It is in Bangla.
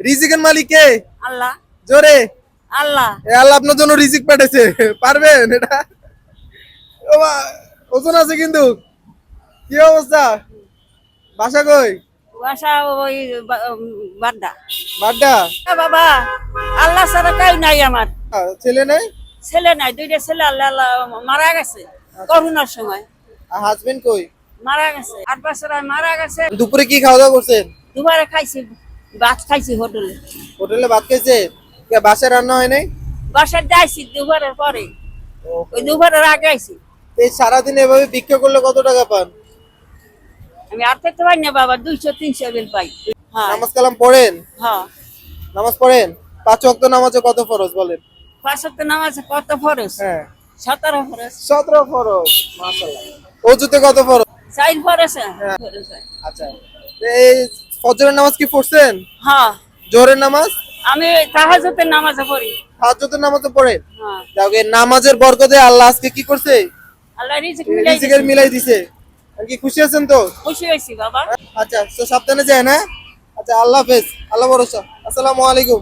রিজিকের মালিক কে? আল্লাহ। জোরে। আল্লাহ। এ আল্লাহ আপনার জন্য রিজিক পাঠাইছে। পারবেন এটা? ওজন আছে কিন্তু। কি অবস্থা? বাসা কই? বাসা ওই বাড্ডা। বাড্ডা? বাবা আল্লাহ ছাড়া কাই নাই আমার। ছেলে নেই? ছেলে নাই দুইটা ছেলে আল্লাহ মারা গেছে করোনার সময়। আর হাজবেন্ড কই? মারা গেছে। আট বছর মারা গেছে। দুপুরে কি খাওয়া দাওয়া করছেন? দুবারে খাইছি। ভাত খাইছি হোটেলে। হোটেলে ভাত খাইছে? কে বাসায় রান্না হয় নাই? বাসার যাইছি দুবারের পরে। ওই দুবারের আগে আইছি। এই সারাদিন এভাবে ভিক্ষা করলে কত টাকা পান? আমি আর থাকতে পারি না বাবা দুইশো তিনশো বিল পাই। হ্যাঁ। নামাজ কালাম পড়েন? হ্যাঁ। নামাজ পড়েন? পাঁচ ওয়াক্ত নামাজে কত ফরজ বলেন? পাঁচশত নামাজ কত ফরস হ্যাঁ। সতেরো ফরস সতেরো ফরজ মাশাআল্লাহ। অজুতে কত ফরজ? চার ফরস হ্যাঁ। আচ্ছা। এই ফজরের নামাজ কি পড়ছেন? হ্যাঁ। জোহরের নামাজ? আমি তাহাজ্জুদের নামাজে পড়ি। তাহাজ্জুদের নামাজ পড়ে পড়েন? হ্যাঁ। এই নামাজের বরকতে আল্লাহ আজকে কি করছে? আল্লাহ রিজিক মিলাই রিজিকের দিছে। মিলাই দিছে। আর কি খুশি আছেন তো? খুশি হইছি বাবা। আচ্ছা তো সাবধানে যায় না আচ্ছা আল্লাহ হাফেজ আল্লাহ ভরসা। আসসালামু আলাইকুম।